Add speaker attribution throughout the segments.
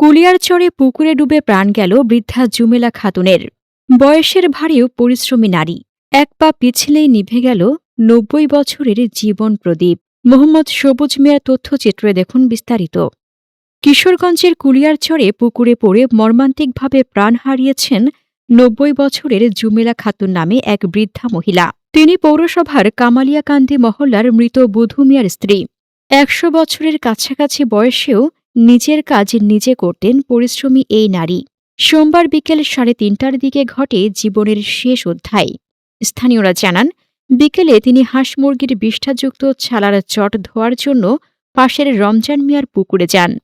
Speaker 1: কুলিয়ারচরে পুকুরে ডুবে প্রাণ গেল বৃদ্ধা জুমেলা খাতুনের। বয়সের ভারেও পরিশ্রমী নারী। এক পা পিছলেই নিভে গেল নব্বই বছরের জীবন প্রদীপ। মোহাম্মদ সবুজ মিয়ার তথ্যচিত্রে দেখুন বিস্তারিত। কিশোরগঞ্জের কুলিয়ারচরে পুকুরে পড়ে মর্মান্তিকভাবে প্রাণ হারিয়েছেন নব্বই বছরের জুমেলা খাতুন নামে এক বৃদ্ধা মহিলা। তিনি পৌরসভার কামালিয়াকান্দি মহল্লার মৃত বুধু মিয়ার স্ত্রী। একশো বছরের কাছাকাছি বয়সেও নিজের কাজ নিজে করতেন পরিশ্রমী এই নারী। সোমবার বিকেল সাড়ে তিনটার দিকে ঘটে জীবনের শেষ অধ্যায়। স্থানীয়রা জানান, বিকেলে তিনি হাঁস মুরগির বিষ্ঠাযুক্ত ছালার চট ধোয়ার জন্য পাশের রমজান মিয়ার পুকুরে যান।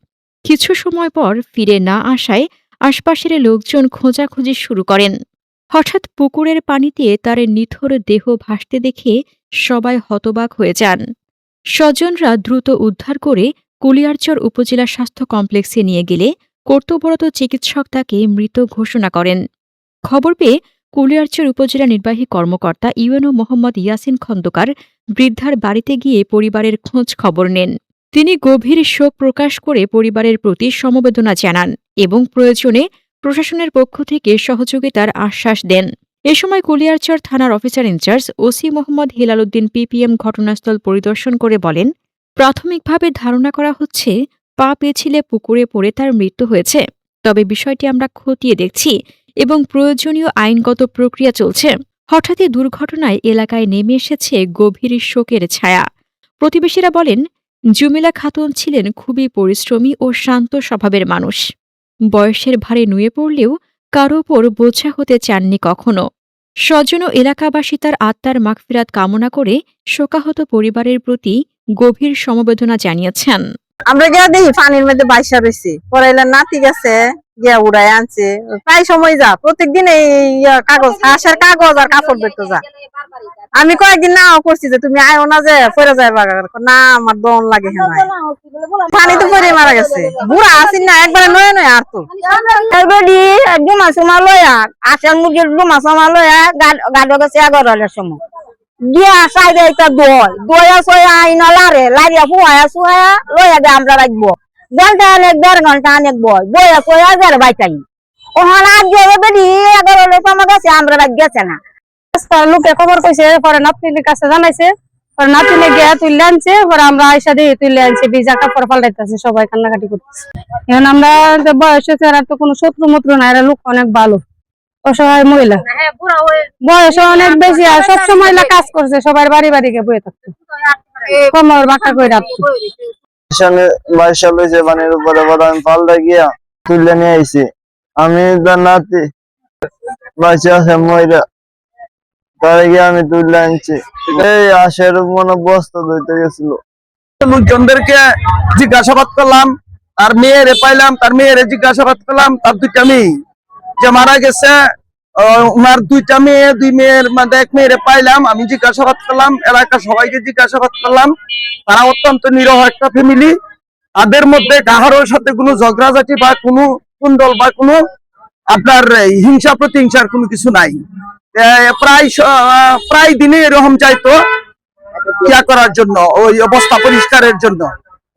Speaker 1: কিছু সময় পর ফিরে না আসায় আশপাশের লোকজন খোঁজাখুঁজি শুরু করেন। হঠাৎ পুকুরের পানিতে তার নিথর দেহ ভাসতে দেখে সবাই হতবাক হয়ে যান। স্বজনরা দ্রুত উদ্ধার করে কুলিয়ারচর উপজেলা স্বাস্থ্য কমপ্লেক্সে নিয়ে গেলে কর্তব্যরত চিকিৎসক তাকে মৃত ঘোষণা করেন। খবর পেয়ে কুলিয়ারচর উপজেলা নির্বাহী কর্মকর্তা ইউএনও মোহাম্মদ ইয়াসিন খন্দকার বৃদ্ধার বাড়িতে গিয়ে পরিবারের খোঁজ খবর নেন। তিনি গভীর শোক প্রকাশ করে পরিবারের প্রতি সমবেদনা জানান এবং প্রয়োজনে প্রশাসনের পক্ষ থেকে সহযোগিতার আশ্বাস দেন। এ সময় কুলিয়ারচর থানার officer in charge OC Mohammad Hilal Uddin PPM ঘটনাস্থল পরিদর্শন করে বলেন প্রাথমিকভাবে ধারণা করা হচ্ছে, পা পেছিলে পুকুরে পড়ে তার মৃত্যু হয়েছে। তবে বিষয়টি আমরা খতিয়ে দেখছি এবং প্রয়োজনীয় আইনগত প্রক্রিয়া চলছে। হঠাৎই দুর্ঘটনায় এলাকায় নেমে এসেছে গভীর শোকের ছায়া। প্রতিবেশীরা বলেন, জুমিলা খাতুন ছিলেন খুবই পরিশ্রমী ও শান্ত স্বভাবের মানুষ। বয়সের ভারে নুয়ে পড়লেও কারও ওপর বোঝা হতে চাননি কখনো। স্বজন এলাকাবাসী তার আত্মার মাগফিরাত কামনা করে শোকাহত পরিবারের প্রতি গভীর সমবেদনা জানিয়েছেন।
Speaker 2: আমরা গিয়া দেখি পানির মধ্যে বাইসা রয়েছি। পড়াইলাম না ঠিক আছে গিয়া উড়াই আনছে। প্রায় সময় যা প্রত্যেকদিন এই ইয়া কাগজ হাঁসের কাগজ আর কাপড় দেখতে যা। আমি কয়েকদিন না করছি যে তুমি আয়ো না যে পরে যায় বাগার না আমার দম লাগে হ্যাঁ পানিতে পরে মারা গেছে। বুড়া আসিন না একবারে নয় নয় আর তো।
Speaker 3: ডুমা সমা লয়া আসার মুরগির ডুমা সমা লয়া গাডো গেছে এগারোটার সময়। গিয়া সয়া আইনা লারে লারিয়া ফুয়ায়া সুয়া দে আমরা ঘণ্টা অনেক দেড় ঘণ্টা অনেক সয়া বেরি এগারোটার সময় গেছে আমরা রাখ গেছে না
Speaker 4: লোকে খবর কইছে পরে নাতিনের কাছে জানাইছে পরে নাতিনে গিয়া আনছে পরে আমরা আইসা দিয়ে তুলে আনছে ভিজা কাপড় পাল্টাইতেছে সবাই কান্নাকাটি করতেছে এখন আমরা বয়স হয়েছে এরা তো কোনো শত্রু মত্রু না এরা লোক অনেক ভালো অসহায় মহিলা। বয়স অনেক বেশি আর সব সময় কাজ করছে সবার বাড়ি বাড়ি গিয়ে বয়ে থাকতো কমর বাঁকা করে রাখতো
Speaker 5: সঙ্গে বাইশা লইছে পানির উপরে আমি পাল্টা গিয়া তুলে নিয়ে আইছি। আমি তার নাতি বাইশে আছে ময়রা। তারে গিয়ে আমি তুলে আনছি। এই আশের মনে বস্তা ধুইতে গেছিল।
Speaker 6: লোকজনদেরকে জিজ্ঞাসাবাদ করলাম তার মেয়েরে পাইলাম তার মেয়েরে জিজ্ঞাসাবাদ করলাম তার দুইটা মেয়ে। যে মারা গেছে ওনার দুইটা মেয়ে, দুই মেয়ের মধ্যে এক মেয়েরে পাইলাম, আমি জিজ্ঞাসাবাদ করলাম এলাকার সবাইকে জিজ্ঞাসাবাদ করলাম। তারা অত্যন্ত নিরহ একটা ফ্যামিলি তাদের মধ্যে কাহারোর সাথে কোনো ঝগড়াঝাটি বা কোনো কুণ্ডল বা কোনো আপনার হিংসা প্রতিহিংসার কোনো কিছু নাই। প্রায় প্রায় দিনে এরকম চাইতো ইয়া করার জন্য, ওই অবস্থা পরিষ্কারের জন্য।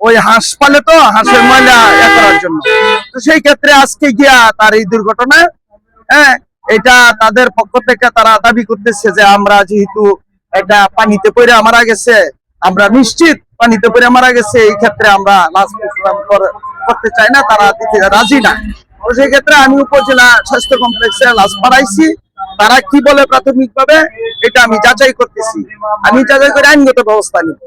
Speaker 6: ওই হাঁস পালে তো, হাঁসের ময়লা ইয়া করার জন্য। তো সেই ক্ষেত্রে আজকে গিয়া তার এই দুর্ঘটনা হ্যাঁ এটা তাদের পক্ষ থেকে তারা দাবি করতেছে যে আমরা যেহেতু এটা পানিতে পড়ে মারা গেছে, আমরা নিশ্চিত পানিতে পড়ে মারা গেছে, এই ক্ষেত্রে আমরা লাশ করতে চাই না, তারা দিতে রাজি না। তো সেই ক্ষেত্রে আমি উপজেলা স্বাস্থ্য কমপ্লেক্সে লাশ পাঠাইছি। তারা কি বলে প্রাথমিকভাবে, এটা আমি যাচাই করতেছি। আমি যাচাই করে আইনগত ব্যবস্থা নিব।